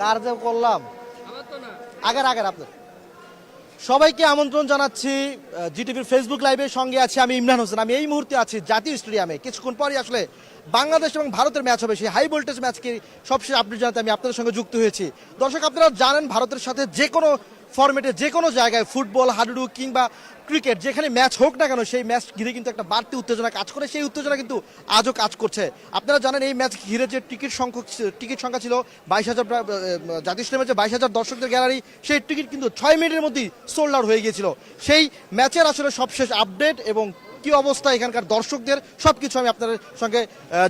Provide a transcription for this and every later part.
কার যে করলাম? আগের আগের আপনার সবাইকে আমন্ত্রণ জানাচ্ছি জিটিভির ফেসবুক লাইভের সঙ্গে আছি আমি ইমরান হোসেন। আমি এই মুহূর্তে আছি জাতীয় স্টেডিয়ামে। কিছুক্ষণ পরই আসলে বাংলাদেশ এবং ভারতের ম্যাচ হবে। সেই হাই ভোল্টেজ ম্যাচকে সবশেষ আপডেট জানাতে আমি আপনাদের সঙ্গে যুক্ত হয়েছি। দর্শক, আপনারা জানেন ভারতের সাথে যে কোনো ফরম্যাটে যে কোনো জায়গায় ফুটবল, হাডুডু কিংবা ক্রিকেট, যেখানে ম্যাচ হোক না কেন, সেই ম্যাচ ঘিরে কিন্তু একটা বাড়তি উত্তেজনা কাজ করে। সেই উত্তেজনা কিন্তু আজও কাজ করছে। আপনারা জানেন, এই ম্যাচ ঘিরে যে টিকিট সংখ্যক টিকিট সংখ্যা ছিল বাইশ হাজার জাতীয় স্টেডিয়ামে যে বাইশ হাজার দর্শকদের গ্যালারি, সেই টিকিট কিন্তু ছয় মিনিটের মধ্যেই সোল্ড আউট হয়ে গিয়েছিল। সেই ম্যাচের আসলে সবশেষ আপডেট এবং কি অবস্থা এখানকার দর্শকদের সব কিছু আমি আপনাদের সঙ্গে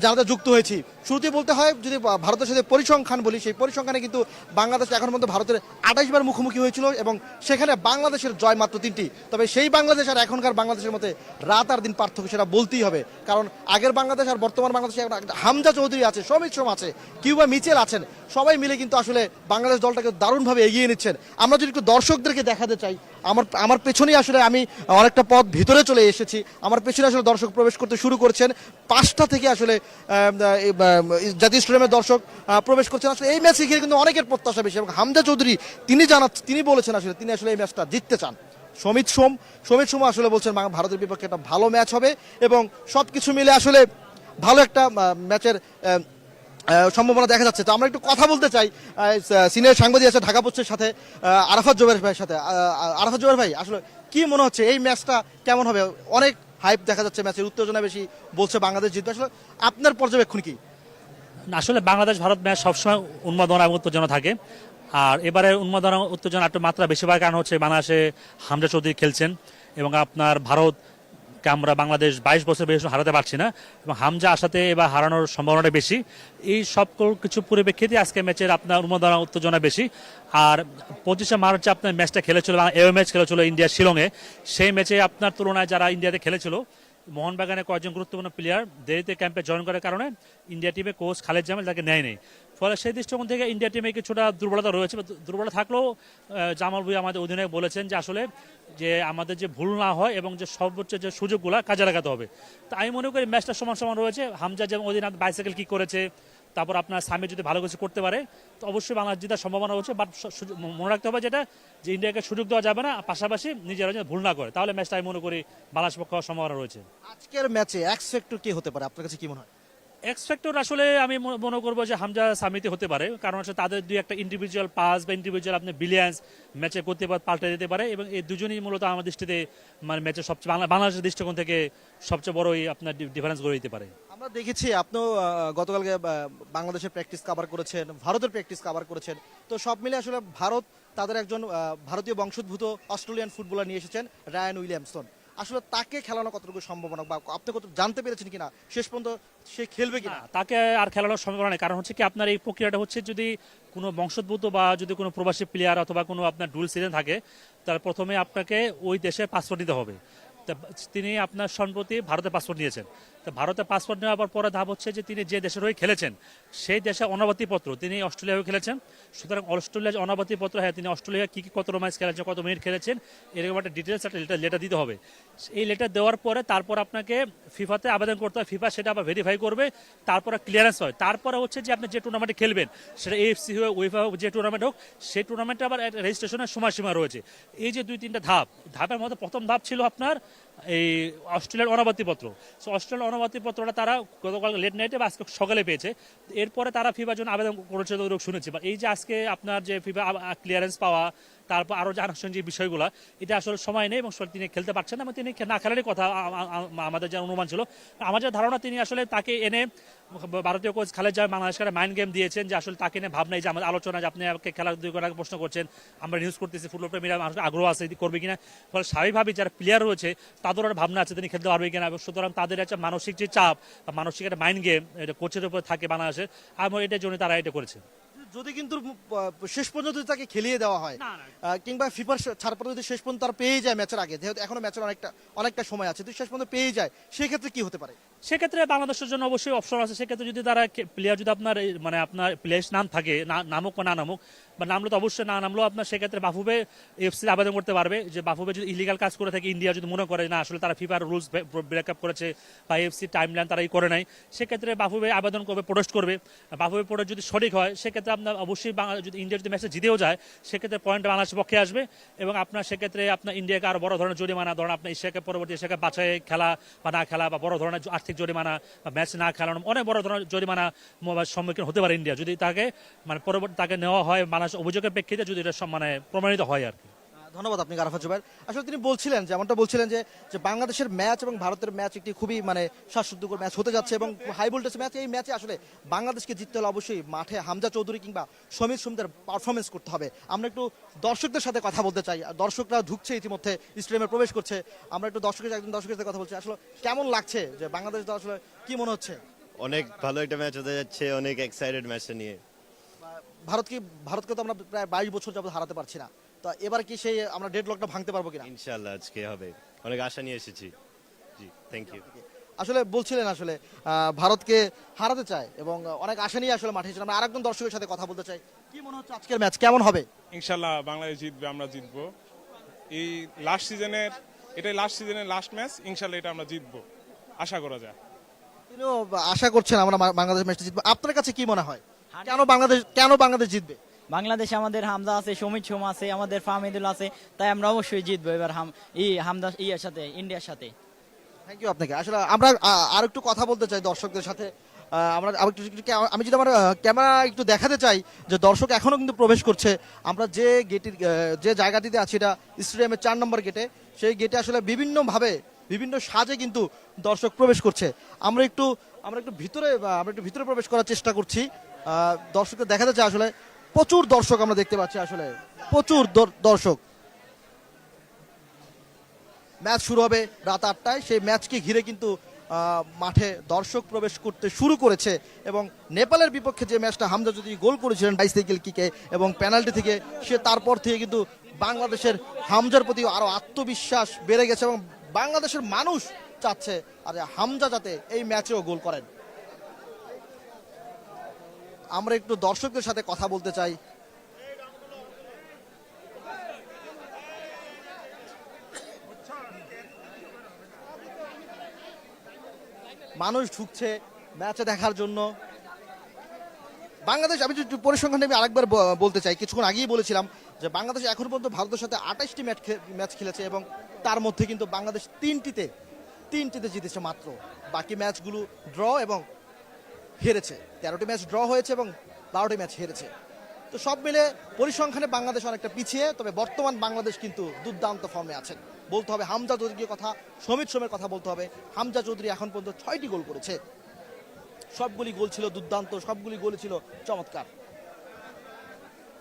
জানাতে যুক্ত হয়েছি। শুরুতে বলতে হয়, যদি ভারতের সাথে পরিসংখ্যান বলি, সেই পরিসংখ্যানে কিন্তু বাংলাদেশ এখন পর্যন্ত ভারতের আঠাইশ বার মুখোমুখি হয়েছিল এবং সেখানে বাংলাদেশের জয় মাত্র তিনটি। তবে সেই বাংলাদেশ আর এখনকার বাংলাদেশের মধ্যে রাত আর দিন পার্থক্য সেটা বলতেই হবে। কারণ আগের বাংলাদেশ আর বর্তমান বাংলাদেশে হামজা চৌধুরী আছে সমিত সোম আছে, কিউবা মিচেল আছেন, সবাই মিলে কিন্তু আসলে বাংলাদেশ দলটাকে দারুণভাবে এগিয়ে নিচ্ছেন। আমরা যদি একটু দর্শকদেরকে দেখাতে চাই, আমার আমার পেছনেই আসলে আমি অনেকটা পথ ভিতরে চলে এসেছি। আমার পেছনে আসলে দর্শক প্রবেশ করতে শুরু করছেন। পাঁচটা থেকে আসলে জাতীয় স্টেডিয়ামের দর্শক প্রবেশ করছেন। আসলে এই ম্যাচে ঘিরে কিন্তু অনেকের প্রত্যাশা বেশি এবং হামজা চৌধুরী, তিনি জানা তিনি বলেছেন আসলে, তিনি আসলে এই ম্যাচটা জিততে চান। সমিত সোম সমিত সোম আসলে বলছেন ভারতের বিপক্ষে একটা ভালো ম্যাচ হবে এবং সব কিছু মিলে আসলে ভালো একটা ম্যাচের সম্ভাবনা দেখা যাচ্ছে। তো আমরা একটু কথা বলতে চাই সিনিয়র সাংবাদিক আছে ঢাকা পোস্টের সাথে আরাফাত জোবের ভাইয়ের সাথে। আরাফাত জোবের ভাই, আসলে কি মনে হচ্ছে, এই ম্যাচটা কেমন হবে? অনেক হাইপ দেখা যাচ্ছে ম্যাচের, উত্তেজনা বেশি বলছে বাংলাদেশ জিতবে। আসলে আপনার পর্যবেক্ষণ কি? আসলে বাংলাদেশ, ভারত ম্যাচ সবসময় উন্মাদনা এবং উত্তেজনা থাকে। আর এবারে উন্মাদনা উত্তেজনা একটু মাত্রা বেশি হওয়ার কারণ হচ্ছে বাংলাদেশে হামজা চৌধুরী খেলছেন এবং আপনার ভারতকে আমরা বাংলাদেশ বাইশ বছর বেশি হারাতে পারছি না এবং হামজা আসাতে এবার হারানোর সম্ভাবনাটা বেশি। এই সব কিছু পরিপ্রেক্ষিতে আজকে ম্যাচের আপনার উন্মাদনা উত্তেজনা বেশি। আর পঁচিশে মার্চ আপনার ম্যাচটা খেলেছিল এ ম্যাচ খেলেছিল ইন্ডিয়া শিলংয়ে, সেই ম্যাচে আপনার তুলনায় যারা ইন্ডিয়াতে খেলেছিল মোহনবাগানের কয়েকজন গুরুত্বপূর্ণ প্লেয়ার দেরিতে ক্যাম্পে জয়েন করার কারণে ইন্ডিয়া টিমে কোচ খালেদ জামিল তাকে নেয় নেই। ফলে সেই দৃষ্টিকোণ থেকে ইন্ডিয়া টিমে কিছুটা দুর্বলতা রয়েছে। দুর্বলতা থাকলেও জামাল ভুই আমাদের অধিনায়ক বলেছেন যে আসলে যে আমাদের যে ভুল না হয় এবং যে সর্বোচ্চ যে সুযোগগুলো কাজে লাগাতে হবে। তাই আমি মনে করি ম্যাচটা সমান সমান রয়েছে। হামজা যেমন অধিনায়ক বাইসাইকেল কি করেছে তারপর আপনার সামি যদি ভালো কিছু করতে পারে, তো অবশ্যই বাংলাদেশ জেতার সম্ভাবনা রয়েছে বাট মনে রাখতে হবে যেটা, যে ইন্ডিয়াকে সুযোগ দেওয়া যাবে না, পাশাপাশি নিজেরা যেন ভুল না করে। তাহলে ম্যাচটা আমি মনে করি বাংলাদেশ পক্ষ সম্ভাবনা রয়েছে। আজকের ম্যাচে এক্স ফ্যাক্টর কি হতে পারে? আপনার কাছে কি মনে হয়? এক্স ফ্যাক্টর আসলে আমি মনে- করব যে হামজা সামিতে হতে পারে। কারণ হচ্ছে তাদের দুই একটা ইন্ডিভিজুয়াল পাস বা ইন্ডিভিজুয়াল আপনি বিলিয়ান্স ম্যাচে করতে পারে, পাল্টে দিতে পারে এবং এই দুজনই মূলত আমার দৃষ্টিতে মানে ম্যাচের সবচেয়ে, বাংলা- বাংলাদেশের দৃষ্টিকোণ থেকে সবচেয়ে বড়ই আপনার ডিফারেন্স গড়ে দিতে পারে। আমরা দেখেছি আপনিও গতকালকে বাংলাদেশের প্র্যাকটিস কভার করেছেন, ভারতের প্র্যাকটিস কভার করেছেন। তো সব মিলে আসলে ভারত তাদের একজন ভারতীয় বংশোদ্ভূত অস্ট্রেলিয়ান ফুটবলার নিয়ে এসেছেন রায়ান উইলিয়ামসন আসলে তাকে খেলানো কতটুকু সম্ভাবনা বা আপনি কত জানতে পেরেছেন কিনা? শেষ পর্যন্ত সে খেলবে কিনা? তাকে আর খেলানোর সম্ভাবনা নেই। কারণ হচ্ছে কি, আপনার এই প্রক্রিয়াটা হচ্ছে যদি কোনো বংশোদ্ভূত বা যদি কোনো প্রবাসী প্লেয়ার অথবা কোনো আপনার ডুল সিজন থাকে, তার প্রথমে আপনাকে ওই দেশে পাসপোর্ট নিতে হবে। তিনি আপনার সম্প্রতি ভারতে পাসপোর্ট নিয়েছেন। ভারতে পাসপোর্ট নেওয়ার পরে ধাপ হচ্ছে যে তিনি যে দেশের হয়ে খেলেছেন, সেই দেশে অনাবাতিপত্র তিনি অস্ট্রেলিয়া হয়ে খেলেছেন। সুতরাং অস্ট্রেলিয়ার যে অনাবাতিপত্র হ্যাঁ তিনি অস্ট্রেলিয়া কী কী কত ম্যাচ খেলেছেন, কত মিনিট খেলেছেন, এরকম একটা ডিটেলস একটা লেটার লেটার দিতে হবে। এই লেটার দেওয়ার পরে তারপর আপনাকে ফিফাতে আবেদন করতে হয়। ফিফা সেটা আবার ভেরিফাই করবে, তারপরে ক্লিয়ারেন্স হয়। তারপরে হচ্ছে যে আপনি যে টুর্নামেন্টে খেলবেন, সেটা এএফসি হোক ওয়েফা হোক, যে টুর্নামেন্ট হোক, সেই টুর্নামেন্টে আবার রেজিস্ট্রেশনের সময়সীমা রয়েছে। এই যে দুই, তিনটা ধাপ, ধাপের মধ্যে প্রথম ধাপ ছিল আপনার এই অস্ট্রেলিয়ার অনাবাতিপত্র সো অস্ট্রেলিয়ার অনাবাতিপত্রটা তারা গতকাল লেট নাইটে বা আজকে সকালে পেয়েছে। এরপরে তারা ফিফার জন্য আবেদন করেছে শুনেছি। বা এই যে আজকে আপনার যে ফিফা ক্লিয়ারেন্স পাওয়া তারপর আরও যে আনুষ্ঠানিক যে বিষয়গুলো, এটা আসলে সময় নেই এবং তিনি খেলতে পারছেন না, এবং তিনি না খেলারই কথা আমাদের যে অনুমান ছিল। আমার যে ধারণা, তিনি আসলে তাকে এনে ভারতীয় কোচ খালেদ জাহান বাংলাদেশকে মাইন্ড গেম দিয়েছেন যে আসলে তাকে নিয়ে ভাবনা এই যে আমাদের আলোচনা, যে আপনি আমাকে খেলার দুই আগে প্রশ্ন করছেন, আমরা নিউজ করতেছি ফুটবল প্রেমীরা মানুষের আগ্রহ আছে করবে কিনা? ফলে স্বাভাবিকভাবে যারা প্লেয়ার রয়েছে, তাদের একটা ভাবনা আছে তিনি খেলতে পারবে কিনা, এবং সুতরাং তাদের একটা মানসিক যে চাপ বা মানসিক একটা মাইন্ড গেম এটা কোচের উপর থাকে বাংলাদেশের এবং এটার জন্য তারা এটা করেছে। যদি কিন্তু শেষ পর্যন্ত তাকে খেলিয়ে দেওয়া হয় কিংবা ফিফার ছাড়পত্র যদি শেষ পর্যন্ত তার পেয়ে যায় ম্যাচের আগে যেহেতু এখনও ম্যাচের অনেকটা অনেকটা সময় আছে যদি শেষ পর্যন্ত পেয়ে যায় সেক্ষেত্রে কি হতে পারে? সেক্ষেত্রে বাংলাদেশের জন্য অবশ্যই অপশন আছে। সেক্ষেত্রে যদি তারা প্লেয়ার যদি আপনার মানে আপনার প্লেয়ার নাম থাকে নামুক বা না নামুক, বা নামলে তো অবশ্যই না নামলেও আপনার সেক্ষেত্রে বাফুবে এফসি আবেদন করতে পারবে যে বাফুবে যদি ইলিগাল কাজ করে থাকে ইন্ডিয়া যদি মনে করে না, আসলে তারা ফিফার রুলস ব্রেক আপ করেছে বা এফসি টাইম লাইন তারা ই করে নাই, সেক্ষেত্রে বাফুবে আবেদন করবে প্রোটেস্ট করবে। বাফুবে প্রোটেস্ট যদি সঠিক হয়, সেক্ষেত্রে আপনার অবশ্যই যদি ইন্ডিয়া যদি ম্যাচে জিতেও যায়, সেক্ষেত্রে পয়েন্ট বাংলাদেশের পক্ষে আসবে এবং আপনার সেক্ষেত্রে আপনার ইন্ডিয়াকে আরও বড় ধরনের জরিমানা, ধরেন আপনার এশিয়াকে পরবর্তী এশিয়াকে বাছাই খেলা বা না খেলা বা বড় ধরনের আর্থিক জরিমানা বা ম্যাচ না খেলানো অনেক বড় ধরনের জরিমানা সম্মুখীন হতে পারে ইন্ডিয়া। যদি তাকে মানে পরবর্তী তাকে নেওয়া হয় মানুষ অভিযোগের প্রেক্ষিতে যদি এটা মানে প্রমাণিত হয় আর কি। ধন্যবাদ আপনি আরাফাত জুবাইর আসলে তিনি বলছিলেন যেমনটা বলছিলেন যে যে বাংলাদেশের ম্যাচ এবং ভারতের ম্যাচ একটি খুবই মানে শ্বাসরুদ্ধকর ম্যাচ হতে যাচ্ছে এবং হাই ভোল্টেজ ম্যাচ এই ম্যাচে আসলে বাংলাদেশকে জিততে হলে অবশ্যই মাঠে হামজা চৌধুরী কিংবা সমীর সুমদের পারফরমেন্স করতে হবে। আমরা একটু দর্শকদের সাথে কথা বলতে চাই। দর্শকরা ঢুকছে ইতিমধ্যে স্টেডিয়ামে প্রবেশ করছে। আমরা একটু দর্শকের একজন দর্শকের সাথে কথা বলছি। আসলে কেমন লাগছে যে বাংলাদেশ আসলে কি মনে হচ্ছে? অনেক ভালো একটা ম্যাচ হতে যাচ্ছে অনেক এক্সাইটেড ম্যাচটা নিয়ে। ভারত কি ভারতকে তো আমরা প্রায় বাইশ বছর যাবত হারাতে পারছি না। তো এবার কি সেই আমরা ডেড লকটা ভাঙতে পারব কিনা? ইনশাল্লাহ আজকে হবে। অনেক আশা নিয়ে এসেছি। জি থ্যাংক ইউ আসলে বলছিলেন আসলে ভারতকে হারাতে চায় এবং অনেক আশা নিয়ে আসলে মাঠে আমরা আরেকজন দর্শকের সাথে কথা বলতে চাই। কি মনে হচ্ছে আজকের ম্যাচ? কেমন হবে? ইনশাল্লাহ বাংলাদেশ জিতবে আমরা জিতবো। এই লাস্ট সিজনের এটাই লাস্ট সিজনের লাস্ট ম্যাচ ইনশাল্লাহ এটা আমরা জিতবো। আশা করা যায়। তিনিও আশা করছেন আমরা বাংলাদেশ ম্যাচটা জিতবো। আপনার কাছে কি মনে হয়? কেন বাংলাদেশ কেন বাংলাদেশ জিতবে? বাংলাদেশে আমাদের হামজা আছে সমিত সোম আছে আমাদের ফাহমিদুল আছে তাই আমরা অবশ্যই জিতবো এবার হাম ই হামদা ইয়ের সাথে ইন্ডিয়ার সাথে। থ্যাংক ইউ আপনাকে। আসলে আমরা আর একটু কথা বলতে চাই দর্শকদের সাথে। আমরা আমি যদি আমার ক্যামেরা একটু দেখাতে চাই যে দর্শক এখনও কিন্তু প্রবেশ করছে আমরা যে গেটের যে জায়গাটিতে আছি এটা স্টেডিয়ামের চার নম্বর গেটে সেই গেটে আসলে বিভিন্নভাবে বিভিন্ন সাজে কিন্তু দর্শক প্রবেশ করছে। আমরা একটু আমরা একটু ভিতরে আমরা একটু ভিতরে প্রবেশ করার চেষ্টা করছি। আহ, দর্শকদের দেখাতে চাই আসলে প্রচুর দর্শক আমরা দেখতে পাচ্ছি আসলে। প্রচুর দর্শক। ম্যাচ শুরু হবে রাত আটটায়। সেই ম্যাচকে ঘিরে কিন্তু মাঠে দর্শক প্রবেশ করতে শুরু করেছে এবং নেপালের বিপক্ষে যে ম্যাচটা হামজা যদি গোল করেছিলেন বাইসাইকেল কিকে এবং পেনাল্টি থেকে, সে তারপর থেকে কিন্তু বাংলাদেশের হামজার প্রতি আরও আত্মবিশ্বাস বেড়ে গেছে এবং বাংলাদেশের মানুষ চাচ্ছে আর হামজা যাতে এই ম্যাচেও গোল করেন। আমরা একটু দর্শকদের সাথে কথা বলতে চাই। মানুষ ঢুকছে ম্যাচে দেখার জন্য। বাংলাদেশ, আমি যদি পরিসংখ্যান আমি আরেকবার বলতে চাই, কিছুক্ষণ আগেই বলেছিলাম যে বাংলাদেশ এখন পর্যন্ত ভারতের সাথে আঠাশটি ম্যাচ ম্যাচ খেলেছে এবং তার মধ্যে কিন্তু বাংলাদেশ তিনটিতে তিনটিতে জিতেছে মাত্র। বাকি ম্যাচগুলো ড্র এবং হেরেছে। তেরোটি ম্যাচ ড্র হয়েছে এবং বারোটি ম্যাচ হেরেছে। তো সব মিলে পরিসংখ্যানে বাংলাদেশ অনেকটা পিছিয়ে, তবে বর্তমান বাংলাদেশ কিন্তু দুর্দান্ত ফর্মে আছেন বলতে হবে হামজা চৌধুরীর কথা, সমিত সোমের কথা বলতে হবে। হামজা চৌধুরী এখন পর্যন্ত ছয়টি গোল করেছে। সবগুলি গোল ছিল দুর্দান্ত, সবগুলি গোল ছিল চমৎকার।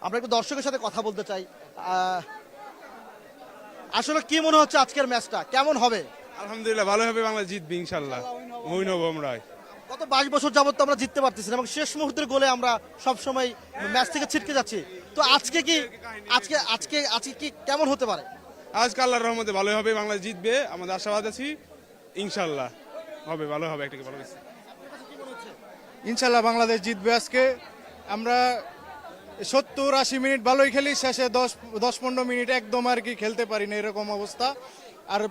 আমরা একটু দর্শকের সাথে কথা বলতে চাই। আসলে কি মনে হচ্ছে আজকের ম্যাচটা? কেমন হবে? আলহামদুলিল্লাহ ভালো হবে বাংলাদেশ জিতবে ইনশাল্লাহ। উইন হব আমরা গত বাইশ বছর যাবত তো আমরা জিততে পারতেছি না এবং শেষ মুহূর্তের গোলে আমরা সব সময় ম্যাচ থেকে ছিটকে যাচ্ছি। তো আজকে কি আজকে আজকে আজকে কি কেমন হতে পারে? আজকে আল্লাহর রহমতে ভালো হবে বাংলাদেশ জিতবে আমাদের আশাবাদ আছি ইনশাল্লাহ হবে ভালো হবে একটা ভালো কিছু ইনশাল্লাহ বাংলাদেশ জিতবে আজকে। আমরা সত্তর আশি মিনিট ভালোই খেলি শেষে দশ দশ পনেরো মিনিট একদম আর কি খেলতে পারি না এরকম অবস্থা। আর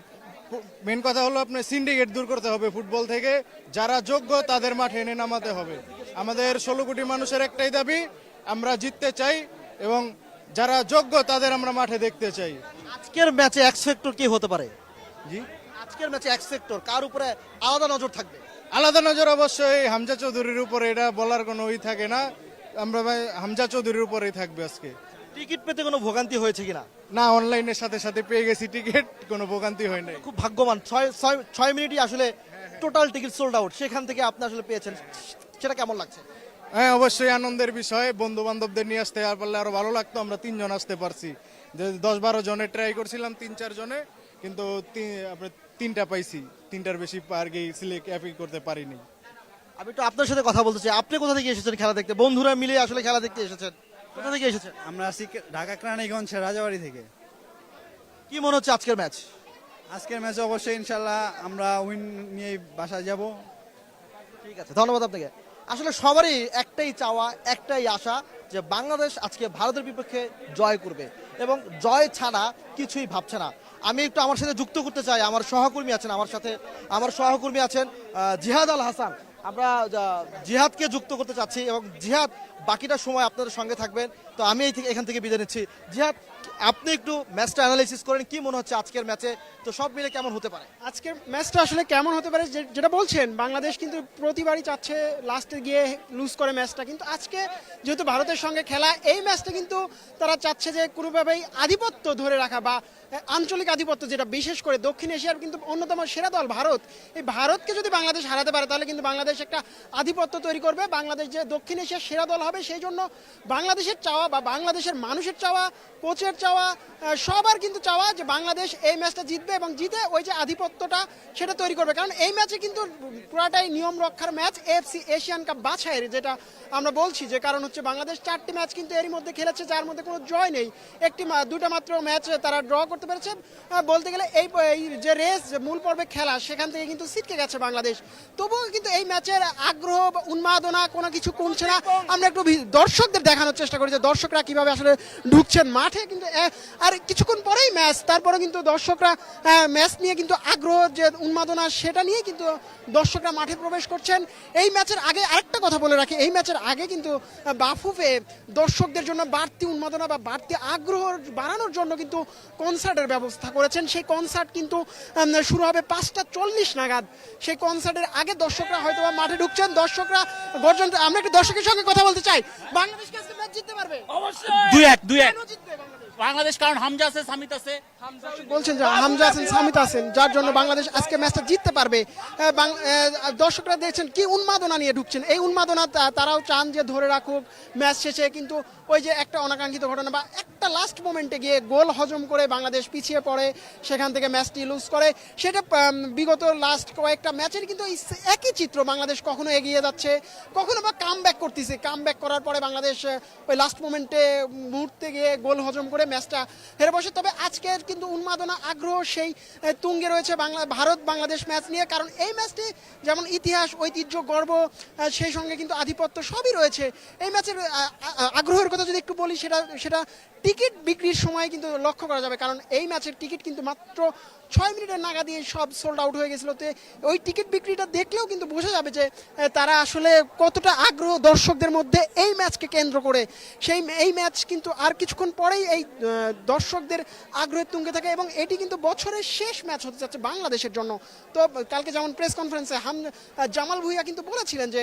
মেন কথা হলো আপনার সিন্ডিকেট দূর করতে হবে ফুটবল থেকে। যারা যোগ্য তাদের মাঠে এনে নামাতে হবে। আমাদের ষোলো কোটি মানুষের একটাই দাবি আমরা জিততে চাই এবং যারা যোগ্য তাদের আমরা মাঠে দেখতে চাই। আজকের ম্যাচে এক্স ফ্যাক্টর কি হতে পারে? জি? আজকের ম্যাচে এক সেক্টর কার উপরে আলাদা নজর থাকবে? আলাদা নজর অবশ্যই হামজা চৌধুরীর উপরে এটা বলার কোনো ই থাকে না। আমরা ভাই হামজা চৌধুরীর উপরেই থাকবে আজকে। টিকিট পেতে কোনো ভোগান্তি হয়েছে কিনা? না অনলাইনের সাথে সাথে পেয়ে গেছি টিকিট কোনো ভোগান্তি হয় নাই। খুব ভাগ্যবান। ছয় ছয় ছয় মিনিটই আসলে টোটাল টিকিট সোল্ড আউট সেখান থেকে আপনি আসলে পেয়েছেন। সেটা কেমন লাগছে? হ্যাঁ অবশ্যই আনন্দের বিষয়। বন্ধু বান্ধবদের নিয়ে আসতে আর পারলে আরও ভালো লাগতো। আমরা তিনজন আসতে পারছি। যে দশ বারো জনে ট্রাই করছিলাম তিন চার জনে কিন্তু তিনটা পাইছি। তিনটার বেশি আর কি সিলেক্ট অ্যাপিং করতে পারিনি। আমি একটু আপনার সাথে কথা বলতে চাই। আপনি কোথা থেকে এসেছেন খেলা দেখতে? বন্ধুরা মিলে আসলে খেলা দেখতে এসেছেন। কোথা থেকে এসেছেন? আমরা আসছি ঢাকা কেরানীগঞ্জ রাজাবাড়ি থেকে। কি মনে হচ্ছে আজকের ম্যাচ? আজকের ম্যাচে অবশ্যই ইনশাল্লাহ আমরা উইন নিয়ে বাসায় যাব। ঠিক আছে ধন্যবাদ আপনাকে। আসলে সবারই একটাই চাওয়া একটাই আশা যে বাংলাদেশ আজকে ভারতের বিপক্ষে জয় করবে এবং জয় ছাড়া কিছুই ভাবছে না। আমি একটু আমার সাথে যুক্ত করতে চাই আমার সহকর্মী আছেন আমার সাথে। আমার সহকর্মী আছেন জিহাদ আল হাসান। আমরা জিহাদকে যুক্ত করতে চাচ্ছি এবং জিহাদ বাকিটা সময় আপনাদের সঙ্গে থাকবেন। তো আমি এই থেকে এখান থেকে বিদায় নিচ্ছি। জিহাদ, আপনি একটু ম্যাচটা অ্যানালাইসিস করেন, কি মনে হচ্ছে আজকের ম্যাচে? তো সব মিলে কেমন হতে পারে? আজকের ম্যাচটা আসলে কেমন হতে পারে? যেটা বলছেন, বাংলাদেশ কিন্তু প্রতিবারই চাচ্ছে লাস্টে গিয়ে লুজ করে ম্যাচটা। কিন্তু আজকে যেহেতু ভারতের সঙ্গে খেলা, এই ম্যাচটা কিন্তু তারা চাচ্ছে যে কোনোভাবেই আধিপত্য ধরে রাখা বা আঞ্চলিক আধিপত্য যেটা, বিশেষ করে দক্ষিণ এশিয়ার কিন্তু অন্যতম সেরা দল ভারত। এই ভারতকে যদি বাংলাদেশ হারাতে পারে, তাহলে কিন্তু বাংলাদেশ একটা আধিপত্য তৈরি করবে। বাংলাদেশ যে দক্ষিণ এশিয়ার সেরা দল হবে সেই জন্য বাংলাদেশের চাওয়া বা বাংলাদেশের মানুষের চাওয়া কোচের চাওয়া সবার কিন্তু চাওয়া যে বাংলাদেশ এই ম্যাচটা জিতবে এবং জিতে ওই যে আধিপত্যটা সেটা তৈরি করবে। কারণ এই ম্যাচে কিন্তু পুরাটাই নিয়ম রক্ষার ম্যাচ এফসি এশিয়ান কাপ বাছাইয়ের যেটা আমরা বলছি যে কারণ হচ্ছে বাংলাদেশ চারটি ম্যাচ কিন্তু এরই মধ্যে খেলেছে যার মধ্যে কোনো জয় নেই। একটি দুটা মাত্র ম্যাচ তারা ড্র করতে পেরেছে। বলতে গেলে এই যে রেস যে মূল পর্বে খেলা সেখান থেকে কিন্তু সিটকে গেছে বাংলাদেশ। তবুও কিন্তু এই ম্যাচের আগ্রহ বা উন্মাদনা কোনো কিছু কমছে না। আমরা একটু দর্শকদের দেখানোর চেষ্টা করি যে দর্শকরা কীভাবে আসলে ঢুকছেন মাঠে, কিন্তু আর কিছুক্ষণ পরেই ম্যাচ তারপরে কিন্তু দর্শকরা ম্যাচ নিয়ে কিন্তু আগ্রহ যে উন্মাদনা, সেটা নিয়ে কিন্তু দর্শকরা মাঠে প্রবেশ করছেন। এই ম্যাচের আগে আরেকটা কথা বলে রাখি, এই ম্যাচের আগে কিন্তু বাফুফে দর্শকদের জন্য বাড়তি উন্মাদনা বা বাড়তি আগ্রহ বাড়ানোর জন্য কিন্তু কনসার্টের ব্যবস্থা করেছেন। সেই কনসার্ট কিন্তু শুরু হবে পাঁচটা চল্লিশ নাগাদ। সেই কনসার্টের আগে দর্শকরা হয়তো মাঠে ঢুকছেন। দর্শকরা, গর্জন, আমরা একটু দর্শকের সঙ্গে কথা বলতে চাই। বাংলাদেশ কি আজকে ম্যাচ জিততে পারবে? দুই এক দুই এক। জিতবে বাংলাদেশ? কারণ হামজা আছে, সামিত আছে। বলছেন যে হামজা আছেন, সামিত আছেন, যার জন্য বাংলাদেশ আজকে ম্যাচটা জিততে পারবে। দর্শকরা দেখছেন কি উন্মাদনা নিয়ে ঢুকছেন। এই উন্মাদনা তারাও চান যে ধরে রাখুক ম্যাচ শেষে, কিন্তু ওই যে একটা অনাকাঙ্ক্ষিত ঘটনা বা একটা লাস্ট মোমেন্টে গিয়ে গোল হজম করে বাংলাদেশ পিছিয়ে পড়ে, সেখান থেকে ম্যাচটি লুজ করে। সেটা বিগত লাস্ট কয়েকটা ম্যাচের কিন্তু একই চিত্র বাংলাদেশ কখনো এগিয়ে যাচ্ছে, কখনো বা কাম ব্যাক করতেছে। কাম ব্যাক করার পরে বাংলাদেশ ওই লাস্ট মোমেন্টে মুহূর্তে গিয়ে গোল হজম করে ম্যাচটা হেরে বসে। তবে আজকের কিন্তু উন্মাদনা, আগ্রহ সেই তুঙ্গে রয়েছে বাংলা, ভারত বাংলাদেশ ম্যাচ নিয়ে। কারণ এই ম্যাচটি যেমন ইতিহাস, ঐতিহ্য, গর্ব সেই সঙ্গে কিন্তু আধিপত্য সবই রয়েছে। এই ম্যাচের আগ্রহের কথা যদি একটু বলি, সেটা সেটা টিকিট বিক্রির সময় কিন্তু লক্ষ্য করা যাবে, কারণ এই ম্যাচের টিকিট কিন্তু মাত্র ছয় মিনিটের নাগা দিয়ে সব সোল্ড আউট হয়ে গেছিল। তো ওই টিকিট বিক্রিটা দেখলেও কিন্তু বোঝা যাবে যে তারা আসলে কতটা আগ্রহ দর্শকদের মধ্যে এই ম্যাচকে কেন্দ্র করে। সেই এই ম্যাচ কিন্তু আর কিছুক্ষণ পরেই এই দর্শকদের আগ্রহের তুঙ্গে থাকে এবং এটি কিন্তু বছরের শেষ ম্যাচ হতে যাচ্ছে বাংলাদেশের জন্য। তো কালকে যেমন প্রেস কনফারেন্সে হাম জামাল ভুইয়া কিন্তু বলেছিলেন যে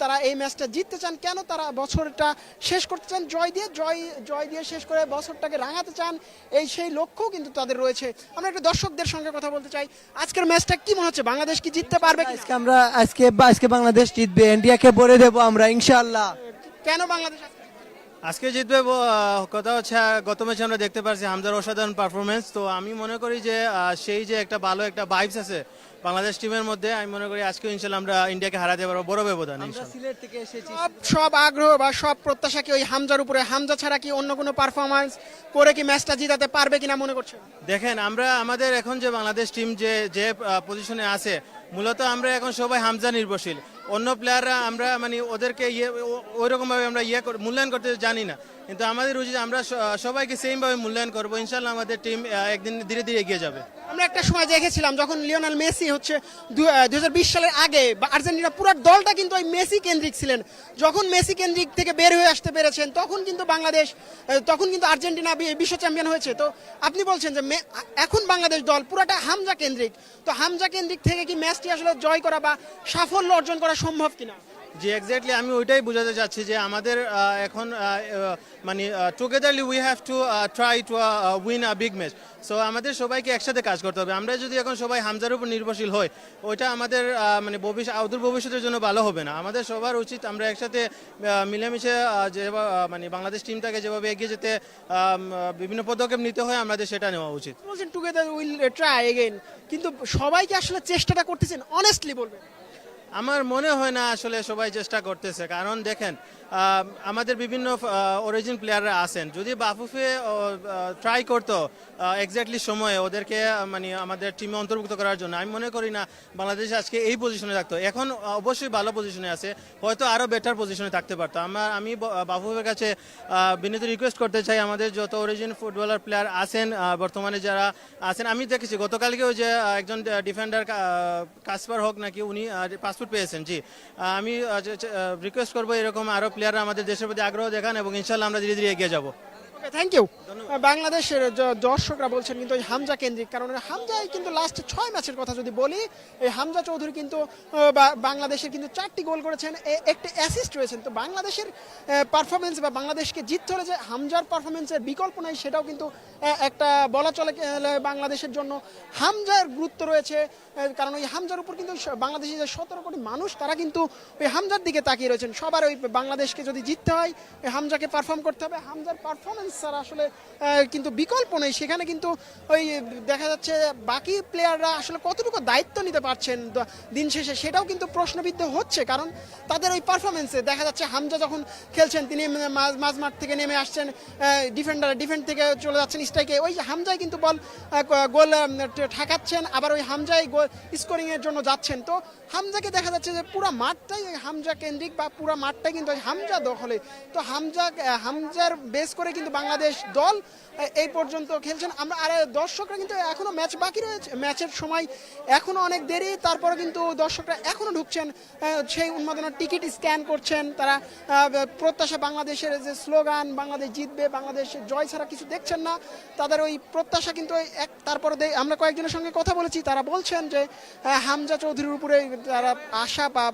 তারা এই ম্যাচটা জিততে চান, কেন তারা বছরটা শেষ করতে চান? জয় দিয়ে, জয় জয় দিয়ে শেষ করে বছরটাকে রাঙাতে চান এই সেই লক্ষ্যও কিন্তু তাদের রয়েছে। আমরা একটু দর্শকদের সঙ্গে কথা বলতে চাই। আজকের ম্যাচটা কি মনে হচ্ছে? বাংলাদেশ কি জিততে পারবে? আজকে আমরা আজকে আজকে বাংলাদেশ জিতবে ইন্ডিয়াকে বলে দেবো আমরা ইনশাআল্লাহ। কেন বাংলাদেশ আজকে জিতবে কথা হচ্ছে গত ম্যাচে আমরা দেখতে পারছি হামজার অসাধারণ পারফরমেন্স তো আমি মনে করি যে সেই যে একটা ভালো একটা ভাইবস আছে বাংলাদেশ টিমের মধ্যে আমি মনে করি আজকে ইনশাল্লাহ আমরা ইন্ডিয়াকে হারাতে পারব বড় ব্যবধান আমরা ইনশাল্লাহ। সিলেট থেকে এসেছি। সব সব আগ্রহ বা সব প্রত্যাশা কি ওই হামজার উপরে? হামজা ছাড়া কি অন্য কোনো পারফরমেন্স করে কি ম্যাচটা জিতাতে পারবে কিনা মনে করছেন? দেখেন আমরা আমাদের এখন যে বাংলাদেশ টিম যে যে পজিশনে আছে মূলত আমরা এখন সবাই হামজা নির্ভরশীল। অন্য প্লেয়াররা আমরা মানে ওদেরকে ইয়ে ওই রকম ভাবে আমরা ইয়ে মূল্যায়ন করতে জানি না। কিন্তু আমাদের উচিত আমরা সবাইকে সেম ভাবে মূল্যায়ন করব। ইনশাল্লাহ আমাদের টিম একদিন ধীরে ধীরে এগিয়ে যাবে। আমরা একটা সময় দেখেছিলাম যখন লিওনাল মেসি হচ্ছে দুই হাজার বিশ সালের আগে আর্জেন্টিনা পুরো দলটা কিন্তু ওই মেসি কেন্দ্রিক ছিলেন। যখন মেসি কেন্দ্রিক থেকে বের হয়ে আসতে পেরেছেন, তখন কিন্তু বাংলাদেশ তখন কিন্তু আর্জেন্টিনা বিশ্ব চ্যাম্পিয়ন হয়েছে। তো আপনি বলছেন যে এখন বাংলাদেশ দল পুরোটা হামজা কেন্দ্রিক। তো হামজা কেন্দ্রিক থেকে কি ম্যাচটি আসলে জয় করা বা সাফল্য অর্জন করা সম্ভব কিনা? জি এক্স্যাক্টলি আমি ওইটাই বোঝাতে চাচ্ছি যে আমাদের এখন মানে togetherly we have to try to win a big match so আমাদের সবাইকে একসাথে কাজ করতে হবে। আমরা যদি এখন সবাই হামজার উপর নির্ভরশীল হই, ওইটা আমাদের মানে ভবিষ্যৎ আউদুর ভবিষ্যতের জন্য ভালো হবে না। আমাদের সবার উচিত আমরা একসাথে মিলেমিশে যে মানে বাংলাদেশ টিমটাকে যেভাবে এগিয়ে যেতে বিভিন্ন পদক্ষেপ নিতে হয় আমাদের সেটা নেওয়া উচিত। বলছেন টুগেদার উইল ট্রাই এগেইন কিন্তু সবাইকে আসলে চেষ্টাটা করতেছেন? অনেস্টলি বলবেন। আমার মনে হয় না আসলে সবাই চেষ্টা করতেছে কারণ দেখেন আমাদের বিভিন্ন অরিজিন প্লেয়াররা আছেন। যদি বাফুফে ট্রাই করতো এক্স্যাক্টলি সময়ে ওদেরকে মানে আমাদের টিমে অন্তর্ভুক্ত করার জন্য, আমি মনে করি না বাংলাদেশ আজকে এই পজিশনে থাকতো। এখন অবশ্যই ভালো পজিশনে আছে, হয়তো আরও বেটার পজিশনে থাকতে পারতো। আমার, আমি বাফুফের কাছে বিনীত রিকোয়েস্ট করতে চাই, আমাদের যত অরিজিন ফুটবলার প্লেয়ার আছেন বর্তমানে যারা আছেন, আমি দেখেছি গতকালকেও যে একজন ডিফেন্ডার কাসপার হোক নাকি উনি পাসপোর্ট পেয়েছেন, জি। আমি রিকোয়েস্ট করব এরকম আরও প্লেয়াররা আমাদের দেশের প্রতি আগ্রহ দেখান এবং ইনশাল্লাহ আমরা ধীরে ধীরে এগিয়ে যাব। থ্যাংক ইউ বাংলাদেশের দর্শকরা বলছেন কিন্তু ওই হামজা কেন্দ্রিক, কারণ ওই হামজাই কিন্তু লাস্ট ছয় ম্যাচের কথা যদি বলি, এই হামজা চৌধুরী কিন্তু বাংলাদেশের কিন্তু চারটি গোল করেছেন একটি অ্যাসিস্ট রয়েছেন। তো বাংলাদেশের পারফরমেন্স বা বাংলাদেশকে জিততে হলে যে হামজার পারফরমেন্সের বিকল্প নাই, সেটাও কিন্তু একটা বলা চলে বাংলাদেশের জন্য হামজার গুরুত্ব রয়েছে। কারণ ওই হামজার উপর কিন্তু বাংলাদেশের যে সতেরো কোটি মানুষ, তারা কিন্তু ওই হামজার দিকে তাকিয়ে রয়েছেন। সবার ওই বাংলাদেশকে যদি জিততে হয় হামজাকে পারফর্ম করতে হবে। হামজার পারফরমেন্স স্যার আসলে কিন্তু বিকল্প নেই। সেখানে কিন্তু ওই দেখা যাচ্ছে বাকি প্লেয়াররা আসলে কতটুকু দায়িত্ব নিতে পারছেন দিন শেষে সেটাও কিন্তু প্রশ্নবিদ্ধ হচ্ছে। কারণ তাদের ওই পারফরমেন্সে দেখা যাচ্ছে হামজা যখন খেলছেন, তিনি মাঝ মাঠ থেকে নেমে আসছেন ডিফেন্ডার ডিফেন্ড থেকে চলে যাচ্ছেন স্ট্রাইকে ওই হামজাই কিন্তু বল গোল ঠেকাচ্ছেন, আবার ওই হামজাই গোল স্কোরিংয়ের জন্য যাচ্ছেন। তো হামজাকে দেখা যাচ্ছে যে পুরো মাঠটাই হামজা কেন্দ্রিক বা পুরো মাঠটাই কিন্তু হামজা দখলে। তো হামজা হামজার বেস করে কিন্তু বাংলাদেশ দল এই পর্যন্ত খেলছেন। আমরা আর দর্শকরা কিন্তু এখনও ম্যাচ বাকি রয়েছে। ম্যাচের সময় এখনও অনেক দেরি, তারপরে কিন্তু দর্শকরা এখনও ঢুকছেন সেই উন্মাদনার টিকিট স্ক্যান করছেন তারা। প্রত্যাশা বাংলাদেশের যে স্লোগান, বাংলাদেশ জিতবে বাংলাদেশের জয় ছাড়া কিছু দেখছেন না, তাদের ওই প্রত্যাশা কিন্তু এক, তারপরে আমরা কয়েকজনের সঙ্গে কথা বলেছি, তারা বলছেন যে হামজা চৌধুরীর উপরে তারা আশা বা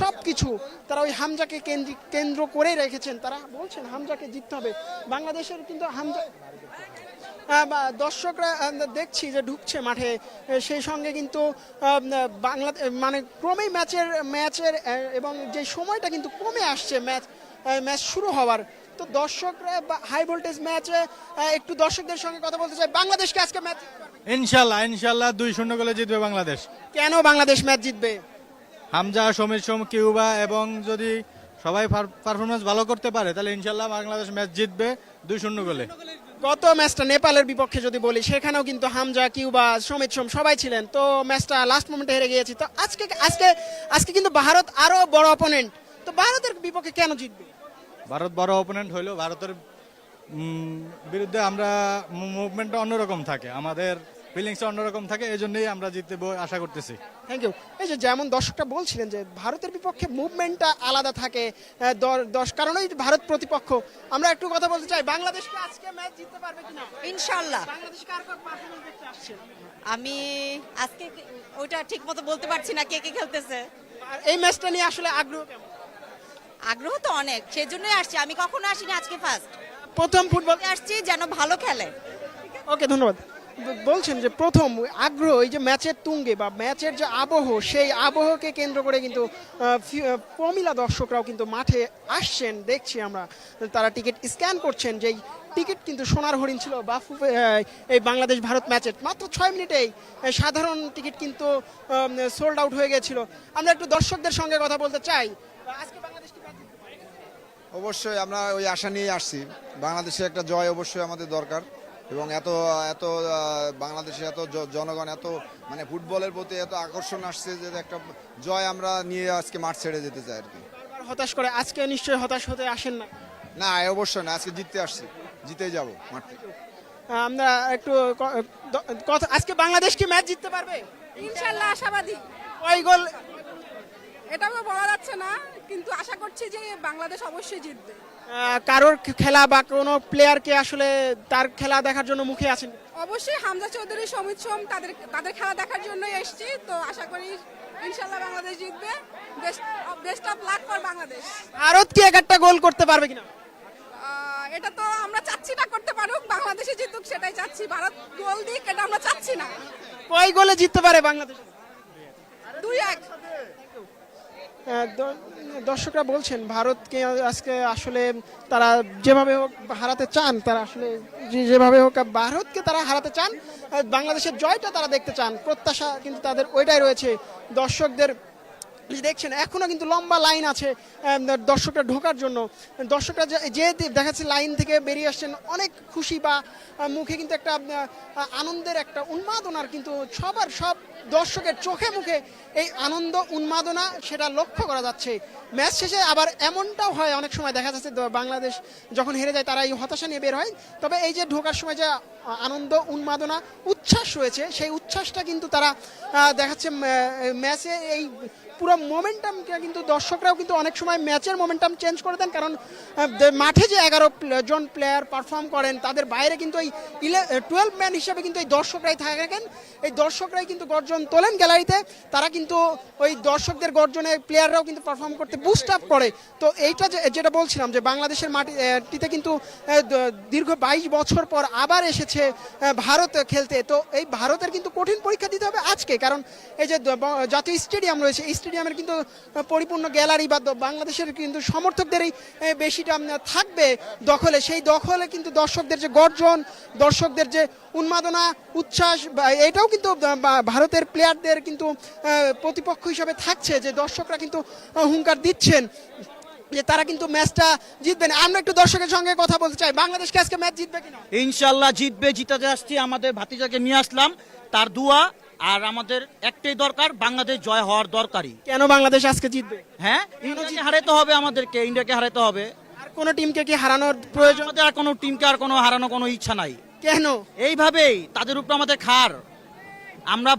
সব কিছু তারা ওই হামজাকে কেন্দ্রিক, কেন্দ্র করে রেখেছেন। তারা বলছেন হামজাকে জিততে হবে। বাংলাদেশের কিন্তু হামজা আহ, বা দর্শকরা দেখছি যে ঢুকছে মাঠে। সেই সঙ্গে কিন্তু বাংলা মানে ক্রমেই ম্যাচের ম্যাচের এবং যে সময়টা কিন্তু কমে আসছে ম্যাচ ম্যাচ শুরু হওয়ার। তো দর্শকরা হাই ভোল্টেজ ম্যাচে একটু দর্শকদের সঙ্গে কথা বলতে চাই। বাংলাদেশকে আজকে ম্যাচ ইনশাল্লাহ ইনশাল্লাহ দুই শূন্য গোলে জিতবে বাংলাদেশ। কেন বাংলাদেশ ম্যাচ জিতবে? হামজা সমীর সোম কিউবা এবং যদি সবাই পারফরমেন্স ভালো করতে পারে তাহলে ইনশাল্লাহ বাংলাদেশ ম্যাচ জিতবে দুই শূন্য গোলে। গত ম্যাচটা নেপালের বিপক্ষে যদি বলি সেখানেও কিন্তু হামজা কিউবা সমিত সোম সবাই ছিলেন। তো ম্যাচটা লাস্ট মোমেন্টে হেরে গিয়েছি। তো আজকে আজকে আজকে কিন্তু ভারত আরও বড় অপোনেন্ট তো ভারতের বিপক্ষে কেন জিতবে? ভারত বড় অপোনেন্ট হইলেও ভারতের বিরুদ্ধে আমরা মুভমেন্টটা অন্যরকম থাকে। আমাদের ফিলিংসটা অন্যরকম থাকে এই জন্যই আমরা জিততে আশা করতেছি। থ্যাংক ইউ এই যে যেমন দর্শকটা বলছিলেন যে ভারতের বিপক্ষে মুভমেন্টটা আলাদা থাকে দশ কারণেই ভারত প্রতিপক্ষ। আমরা একটু কথা বলতে চাই বাংলাদেশকে আজকে ম্যাচ জিততে পারবে কিনা? ইনশাল্লাহ বাংলাদেশ কার কার পারফরমেন্স দেখতে আসছে। আমি আজকে ওইটা ঠিক মতো বলতে পারছি না কে কে খেলতেছে। আর এই ম্যাচটা নিয়ে আসলে আগ্রহ কেমন? আগ্রহ তো অনেক সেই জন্যই আসছি। আমি কখনো আসিনি আজকে ফার্স্ট প্রথম ফুটবল আসছি যেন ভালো খেলে। ওকে ধন্যবাদ। বলছেন যে প্রথম আগ্রহ, এই যে ম্যাচের তুঙ্গে বা ম্যাচের যে আবহ, সেই আবহকে কেন্দ্র করে কিন্তু প্রমিলা দর্শকরাও কিন্তু মাঠে আসছেন। দেখছি আমরা, তারা টিকিট স্ক্যান করছেন, যেই টিকিট কিন্তু সোনার হরিণ ছিল বাফু এই বাংলাদেশ ভারত ম্যাচের। মাত্র ছয় মিনিটেই সাধারণ টিকিট কিন্তু সোল্ড আউট হয়ে গেছিল। আমরা একটু দর্শকদের সঙ্গে কথা বলতে চাই। বাংলাদেশ? অবশ্যই আমরা ওই আশা নিয়ে আসছি। বাংলাদেশে একটা জয় অবশ্যই আমাদের দরকার। এবং এত এত আহ, বাংলাদেশে এত জনগণ এত মানে ফুটবলের প্রতি এত আকর্ষণ আসছে যে একটা জয় আমরা নিয়ে আজকে মাঠ ছেড়ে যেতে চাই আর কি। হতাশ করে আজকে নিশ্চয়ই হতাশ হতে আসেন না? না অবশ্যই না আজকে জিততে আসছি জিতেই যাব মাঠ থেকে। আমরা একটু কথা আজকে বাংলাদেশ কি ম্যাচ জিততে পারবে? ইনশাল্লাহ আশাবাদী। ওই গোল? এটাও বলা যাচ্ছে না কিন্তু আশা করছি যে বাংলাদেশ অবশ্যই জিতবে। কারোর খেলা বা কোনো প্লেয়ারকে আসলে তার খেলা দেখার জন্য মুখে আছেন? অবশ্যই হামজা চৌধুরী সমিত সোম তাদের তাদের খেলা দেখার জন্যই এসেছি। তো আশা করি ইনশাল্লাহ বাংলাদেশ জিতবে। Best of luck for Bangladesh. Bharat কি এক একটা গোল করতে পারবে কিনা? এটা তো আমরা চাচ্ছি না করতে পারুক বাংলাদেশে জিতুক সেটাই চাচ্ছি। ভারত গোল দিক এটা আমরা চাচ্ছি না। কয় গোলে জিততে পারে বাংলাদেশ? দুই এক। দর্শকরা বলছেন, ভারতকে আজকে আসলে তারা যেভাবে হোক হারাতে চান, তারা আসলে যেভাবে হোক ভারতকে তারা হারাতে চান বাংলাদেশের জয়টা তারা দেখতে চান। প্রত্যাশা কিন্তু তাদের ওইটাই রয়েছে। দর্শকদের দেখছেন, এখনও কিন্তু লম্বা লাইন আছে দর্শকরা ঢোকার জন্য। দর্শকরা যে- যে দেখা যাচ্ছে লাইন থেকে বেরিয়ে আসছেন, অনেক খুশি বা মুখে কিন্তু একটা আনন্দের একটা উন্মাদনার কিন্তু সবার সব দর্শকের চোখে মুখে এই আনন্দ উন্মাদনা সেটা লক্ষ্য করা যাচ্ছে। ম্যাচ শেষে আবার এমনটাও হয়, অনেক সময় দেখা যাচ্ছে বাংলাদেশ যখন হেরে যায় তারা এই হতাশা নিয়ে বের হয়। তবে এই যে ঢোকার সময় যে আনন্দ উন্মাদনা, উচ্ছ্বাস রয়েছে, সেই উচ্ছ্বাসটা কিন্তু তারা দেখাচ্ছে ম্যাচে এই পুরো মোমেন্টামটা কিন্তু দর্শকরাও কিন্তু অনেক সময় ম্যাচের মোমেন্টাম চেঞ্জ করে দেন, কারণ মাঠে যে এগারো জন প্লেয়ার পারফর্ম করেন, তাদের বাইরে কিন্তু এই টুয়েলভ ম্যান হিসেবে কিন্তু এই দর্শকরাই থাকেন। এই দর্শকরাই কিন্তু গর্জন তোলেন গ্যালারিতে তারা কিন্তু ওই দর্শকদের গর্জনে প্লেয়াররাও কিন্তু পারফর্ম করতে বুস্ট আপ করে। তো এইটা যেটা বলছিলাম যে, বাংলাদেশের মাটিতে কিন্তু দীর্ঘ বাইশ বছর পর আবার এসেছে ভারত খেলতে। তো এই ভারতের কিন্তু কঠিন পরীক্ষা দিতে হবে আজকে, কারণ এই যে জাতীয় স্টেডিয়াম রয়েছে স্টেডিয়ামের কিন্তু পরিপূর্ণ গ্যালারি বা বাংলাদেশের কিন্তু সমর্থকদেরই বেশিটা থাকবে দখলে। সেই দখলে কিন্তু দর্শকদের যে গর্জন, দর্শকদের যে উন্মাদনা, উচ্ছ্বাস এটাও কিন্তু ভারতের প্লেয়ারদের কিন্তু প্রতিপক্ষ হিসাবে থাকছে যে দর্শকরা কিন্তু হুঙ্কার দিচ্ছেন। যে তারা কিন্তু ম্যাচটা জিতবেন আমরা একটু দর্শকের সঙ্গে কথা বলতে চাই। বাংলাদেশকে আজকে ম্যাচ জিতবে কিনা? ইনশাল্লাহ জিতবে, জিতাতে আসছি। আমাদের ভাতিজাকে নিয়ে আসলাম। তার দুয়া আর আমাদের একটাই দরকার বাংলাদেশ জয় হওয়ার দরকারই। কেন বাংলাদেশ আজকে জিতবে? হ্যাঁ? ইন্ডিয়াকে হারাতে হবে আমাদেরকে ইন্ডিয়াকে হারাতে হবে। আর কোন টিমকে কি হারানোর প্রয়োজন? আমাদের আর কোনো টিমকে আর কোনো হারানো কোনো ইচ্ছা নাই। কেন? এইভাবেই তাদের উপর আমাদের খার। আমরা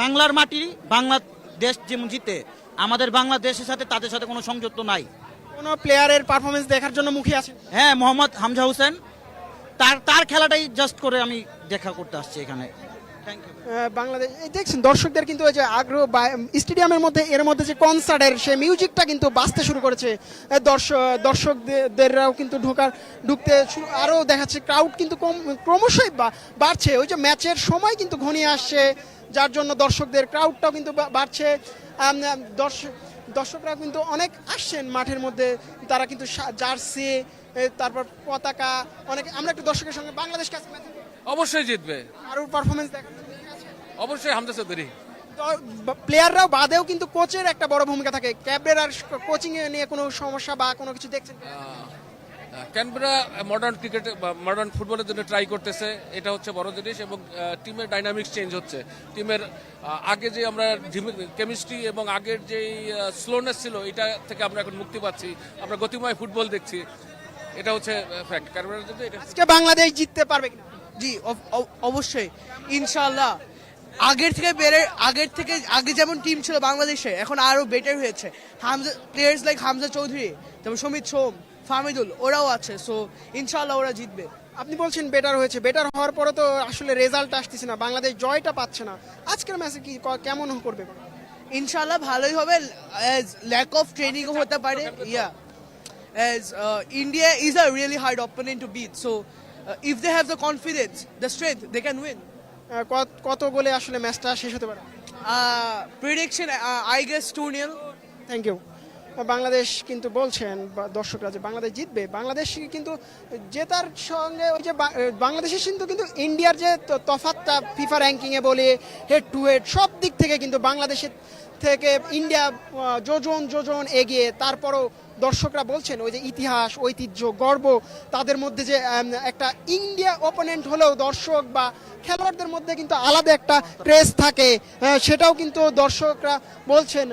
বাংলার মাটি বাংলাদেশ যেমন জিতে আমাদের বাংলাদেশের সাথে তাদের সাথে কোনো সংযুক্ত নাই। কোন প্লেয়ারের পারফরমেন্স দেখার জন্য মুখে আছে হ্যাঁ মোহাম্মদ হামজা হোসেন তার তার খেলাটাই জাস্ট করে আমি দেখা করতে আসছি এখানে। বাংলাদেশ দেখছেন, দর্শকদের কিন্তু ওই যে আগ্রহ স্টেডিয়ামের মধ্যে, এর মধ্যে যে কনসার্টের সে মিউজিকটা কিন্তু বাজতে শুরু করেছে। দর্শক দর্শকদেররাও কিন্তু ঢোকার, ঢুকতে আরও দেখাচ্ছে ক্রাউড কিন্তু কম ক্রমশই বাড়ছে। ওই যে ম্যাচের সময় কিন্তু ঘনিয়ে আসছে, যার জন্য দর্শকদের ক্রাউডটাও কিন্তু বাড়ছে। দর্শক দর্শকরা কিন্তু অনেক আসছেন মাঠের মধ্যে। তারা কিন্তু জার্সি তারপর পতাকা, অনেক আমরা একটু দর্শকের সঙ্গে বাংলাদেশ কাছে অবশ্যই জিতবে। আরও পারফরমেন্স জন্য অবশ্যই হামজা চৌধুরী। প্লেয়াররাও বাদেও কিন্তু কোচের একটা বড় ভূমিকা থাকে। ক্যাবের আর কোচিং এ নিয়ে কোনো সমস্যা বা কোনো কিছু দেখছেন ক্যানবেরা মডার্ন ক্রিকেট মডার্ন ফুটবলের জন্য ট্রাই করতেছে। এটা হচ্ছে বড় জিনিস এবং টিমের ডাইনামিক্স চেঞ্জ হচ্ছে। টিমের আগে যে আমরা কেমিস্ট্রি এবং আগের যে স্লোনেস ছিল এটা থেকে আমরা এখন মুক্তি পাচ্ছি। আমরা গতিময় ফুটবল দেখছি। এটা হচ্ছে ফ্যাক্ট ক্যানবেরার আজকে বাংলাদেশ জিততে পারবে কিনা? জি অবশ্যই। ইনশাল্লাহ আগের থেকে বেড়ে আগের থেকে আগে যেমন টিম ছিল বাংলাদেশে এখন আরও বেটার হয়েছে। হামজা প্লেয়ার্স লাইক হামজা চৌধুরী তারপর সমিত সোম ফামিদুল ওরাও আছে। সো ইনশাল্লাহ ওরা জিতবে। আপনি বলছেন বেটার হয়েছে। বেটার হওয়ার পরে তো আসলে রেজাল্ট আসতেছে না। বাংলাদেশ জয়টা পাচ্ছে না। আজকের ম্যাচে কি কেমন করবে? ইনশাল্লাহ ভালোই হবে। অ্যাজ ল্যাক অফ ট্রেনিংও হতে পারে। Yeah as India is a really hard opponent to beat so if they have the confidence the strength they can win কত- কত গোলে আসলে ম্যাচটা শেষ হতে পারে? Prediction, uh, I guess 2 0. Thank you Bangladesh কিন্তু বলছেন বা দর্শকরা যে বাংলাদেশ জিতবে বাংলাদেশ কিন্তু জেতার সঙ্গে ওই যে বাংলাদেশের কিন্তু কিন্তু ইন্ডিয়ার যে তফাতটা ফিফা র্যাঙ্কিংয়ে বলে হেড টু হেড সব দিক থেকে কিন্তু বাংলাদেশের থেকে ইন্ডিয়া যোজন যোজন এগিয়ে তারপরও দর্শকরা বলছেন, ওই যে ইতিহাস, ঐতিহ্য, গর্ব, তাদের মধ্যে যে একটা ইন্ডিয়া ওপোনেন্ট হলেও দর্শক বা খেলোয়াড়দের মধ্যে কিন্তু আলাদা একটা ক্রেজ থাকে। সেটাও কিন্তু দর্শকরা বলছেন।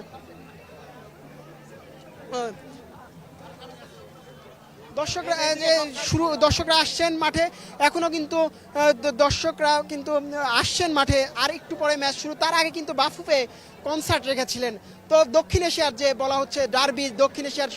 দর্শকরা যে শুরু, দর্শকরা আসছেন মাঠে এখনও কিন্তু দর্শকরা কিন্তু আসছেন মাঠে। আর একটু পরে ম্যাচ শুরু, তার আগে কিন্তু বাফুফে কনসার্ট রেখেছিলেন। তো দক্ষিণ এশিয়ার যে বলা হচ্ছে, ডার্বি দক্ষিণ এশিয়ার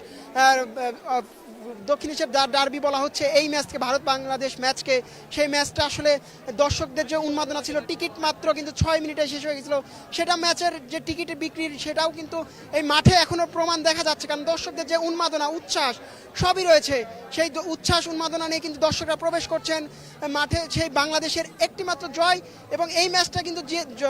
দক্ষিণ এশিয়ার ডার- ডার্বি বলা হচ্ছে, এই ম্যাচকে ভারত বাংলাদেশ ম্যাচকে। সেই ম্যাচটা আসলে দর্শকদের যে উন্মাদনা ছিল, টিকিট মাত্র কিন্তু ছয় মিনিটে শেষ হয়ে গেছিল। সেটা ম্যাচের যে টিকিট বিক্রির, সেটাও কিন্তু এই মাঠে এখনও প্রমাণ দেখা যাচ্ছে। কারণ দর্শকদের যে উন্মাদনা, উচ্ছ্বাস, সবই রয়েছে। সেই উচ্ছ্বাস, উন্মাদনা নিয়ে কিন্তু দর্শকরা প্রবেশ করছেন মাঠে। সেই বাংলাদেশের একটিমাত্র জয় এবং এই ম্যাচটা কিন্তু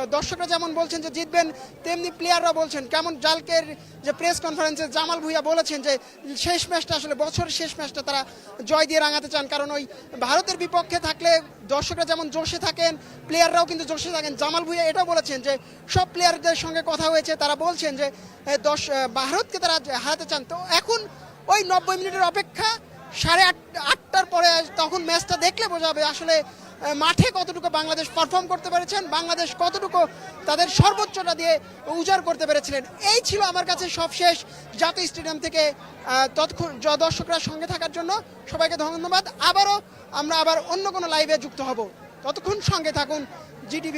দর্শকরা যেমন বলছেন যে জিতবেন, তেমনি প্লেয়াররা বলছেন। কেমন জালকের যে প্রেস কনফারেন্সে জামাল ভুইয়া বলেছেন যে, শেষ ম্যাচটা আসলে বছর শেষ বাংলাদেশ ম্যাচটা তারা জয় দিয়ে রাঙাতে চান। কারণ ওই ভারতের বিপক্ষে থাকলে দর্শকরা যেমন জোশে থাকেন প্লেয়াররাও কিন্তু জোশে থাকেন। জামাল ভুইয়া এটাও বলেছেন যে, সব প্লেয়ারদের সঙ্গে কথা হয়েছে। তারা বলছেন যে দশ ভারতকে তারা হারাতে চান। তো এখন ওই নব্বই মিনিটের অপেক্ষা সাড়ে আট, আটটার পরে তখন ম্যাচটা দেখলে বোঝা যাবে আসলে মাঠে কতটুকু বাংলাদেশ পারফর্ম করতে পেরেছেন? বাংলাদেশ কতটুকু তাদের সর্বোচ্চটা দিয়ে উজাড় করতে পেরেছিলেন? এই ছিল আমার কাছে সবশেষ জাতীয় স্টেডিয়াম থেকে তৎক্ষণ দর্শকরা সঙ্গে থাকার জন্য সবাইকে ধন্যবাদ। আবারও আমরা আবার অন্য কোনো লাইভে যুক্ত হব। ততক্ষণ সঙ্গে থাকুন জিটিভি